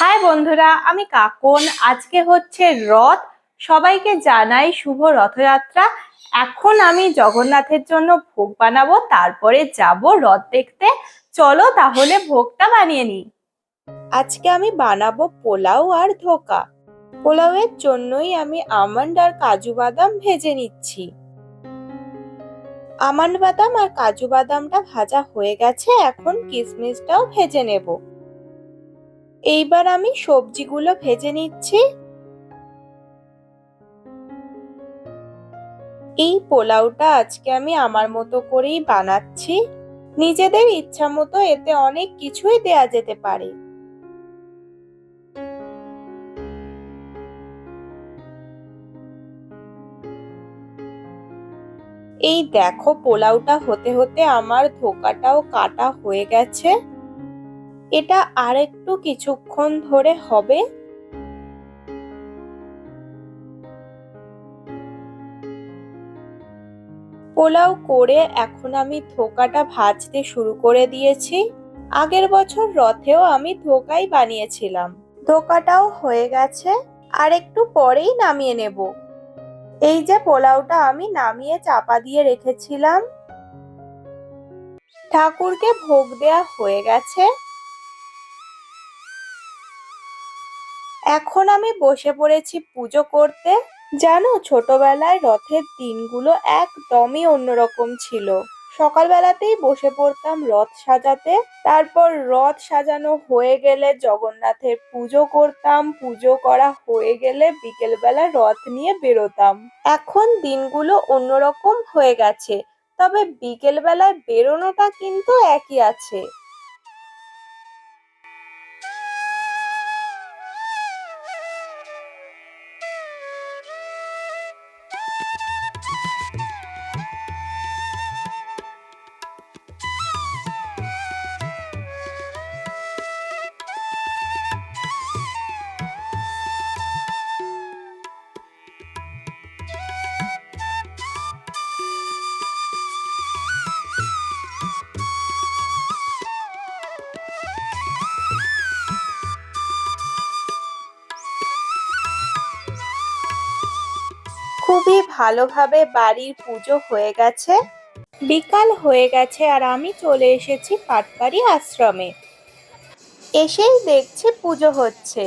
High বন্ধুরা, আমি কাকন। আজকে হচ্ছে রথ। সবাইকে জানাই শুভ রথযাত্রা। এখন আমি জগন্নাথের জন্য ভোগ বানাবো, তারপরে যাব রথ দেখতে। চলো তাহলে ভোগটা বানিয়ে নিই। আজকে আমি বানাবো পোলাও আর ধোকা। পোলাওয়ের জন্যই আমি আমন্ড আর কাজু বাদাম ভেজে নিচ্ছি। আমন্ড বাদাম আর কাজু বাদামটা ভাজা হয়ে গেছে, এখন কিশমিশটাও ভেজে নেব। এইবার আমি সবজিগুলো ভেজে নিচ্ছি। এই পোলাওটা আজকে আমি আমার মতো করেই বানাচ্ছি। নিজেদের ইচ্ছা মতো এতে অনেক কিছুই দেয়া যেতে পারে। এই দেখো পোলাওটা হতে হতে আমার ধোকাটাও কাটা হয়ে গেছে। এটা আরেকটু কিছুক্ষণ ধরে হবে। পোলাও করে এখন আমি ধোকাটা ভাজতে শুরু করে দিয়েছি। আগের বছর রথেও আমি ধোকাই বানিয়েছিলাম। ধোকাটাও হয়ে গেছে, আর একটু পরেই নামিয়ে নেব। এই যে পোলাওটা আমি নামিয়ে চাপা দিয়ে রেখেছিলাম। ঠাকুরকে ভোগ দেয়া হয়ে গেছে। এখন আমি বসে পড়েছি পুজো করতে। জানো, ছোটবেলায় রথের দিনগুলো একদমই অন্যরকম ছিল। সকালবেলাতেই বসে পড়তাম রথ সাজাতে। তারপর রথ সাজানো হয়ে গেলে জগন্নাথের পুজো করতাম। পুজো করা হয়ে গেলে বিকেলবেলা রথ নিয়ে বেরোতাম। এখন দিনগুলো অন্যরকম হয়ে গেছে। তবে বিকেলবেলায় বেরোনোটা কিন্তু একই আছে। খুবই ভালোভাবে বাড়ির পুজো হয়ে গেছে। বিকাল হয়ে গেছে আর আমি চলে এসেছি পাটবাড়ি আশ্রমে। এসেই দেখছি পুজো হচ্ছে।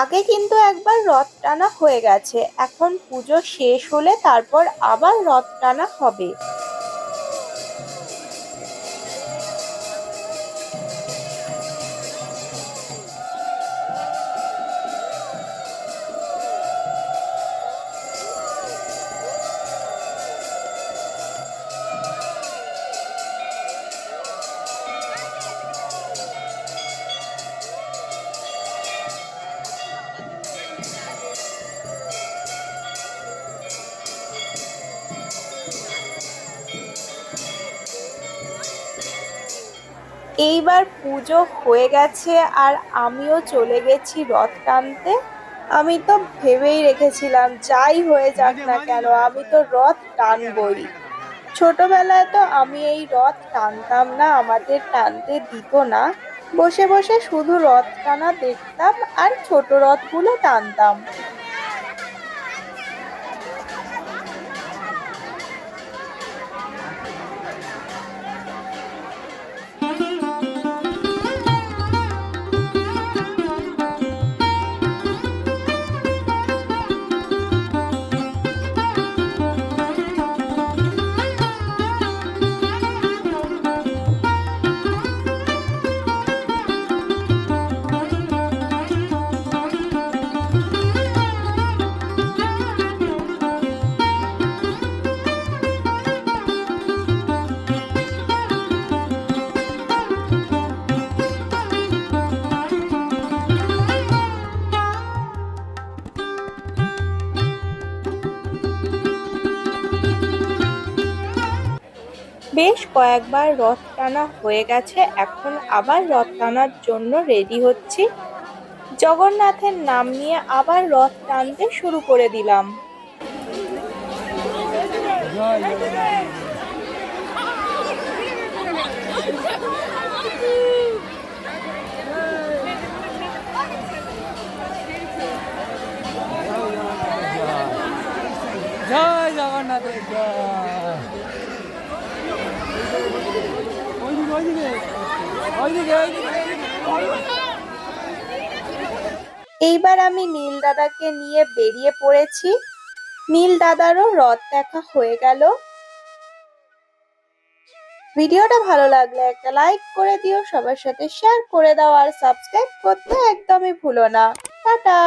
আগে কিন্তু একবার রথ টানা হয়ে গেছে, এখন পুজো শেষ হলে তারপর আবার রথ টানা হবে। এইবার পুজো হয়ে গেছে আর আমিও চলে গেছি রথ টানতে। আমি তো ভেবেই রেখেছিলাম, যাই হয়ে যাক না কেন, আমি তো রথ টানবই। ছোটবেলায় তো আমি এই রথ টানতাম না, আমাদের টানতে দিত না। বসে বসে শুধু রথ টানা দেখতাম আর ছোট রথগুলো টানতাম। বেশ কয়েকবার রথ টানা হয়ে গেছে, এখন আবার রথ টানার জন্য রেডি হচ্ছি। জগন্নাথের নাম নিয়ে আবার রথ টানতে শুরু করে দিলাম। জয় জগন্নাথ জয়। এইবার আমি নীল দাদাকে নিয়ে বেরিয়ে পড়েছি। নীল দাদারও রথ দেখা হয়ে গেল। ভিডিওটা ভালো লাগলে একটা লাইক করে দিও, সবার সাথে শেয়ার করে দাও আর সাবস্ক্রাইব করতে একদমই ভুলো না। টাটা!